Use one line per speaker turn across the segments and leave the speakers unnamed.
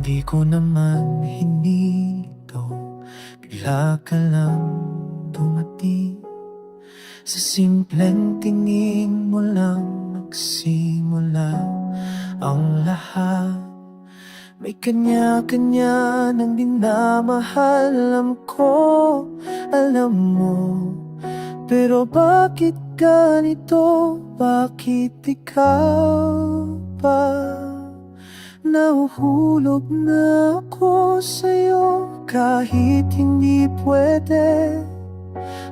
Hindi ko naman hinito Bigla ka lang dumating Sa simpleng tingin mo lang Nagsimula ang lahat May kanya-kanya ng dinamahal Alam ko, alam mo Pero bakit ganito? Bakit ikaw pa? Nahuhulog na ako sa'yo kahit hindi pwede.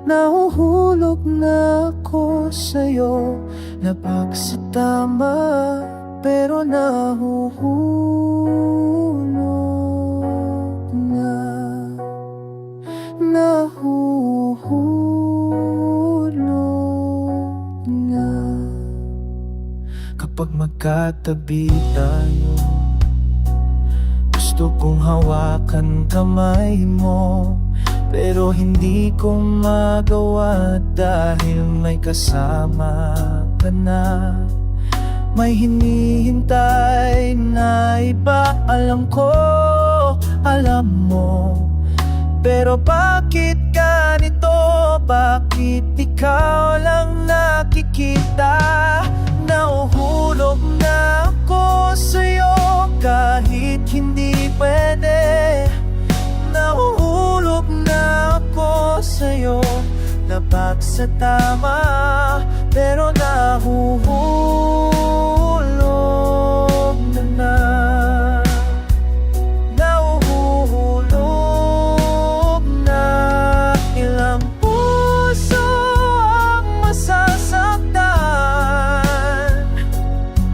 Nahuhulog na ako sa'yo Labag sa tama pero nahuhulog na. Nahuhulog na. Kapag magkatabi tayo Gusto kong hawakan kamay mo Pero hindi ko magawa Dahil may kasama ka na May hinihintay na iba Alam ko, alam mo pero bakit ganito? Bakit ikaw Labag sa tama pero nahuhulog na na. Nahuhulog na. Ilang puso ang masasaktan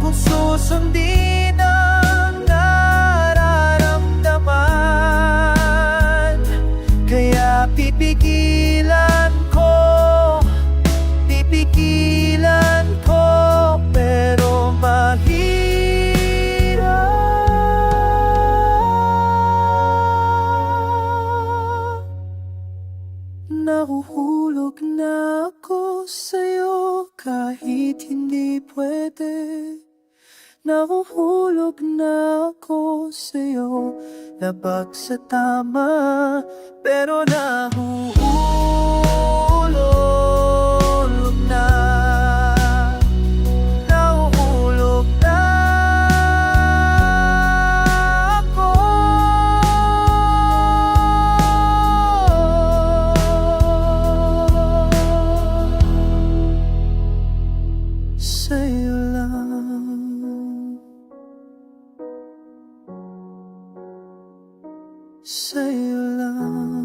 Kung susundin ang nararamdaman. Kaya pipigilan Nahuhulog na ako sa'yo kahit hindi pwede. Nahuhulog na ako sa'yo Labag sa tama pero nahuhulog Sa'yo lang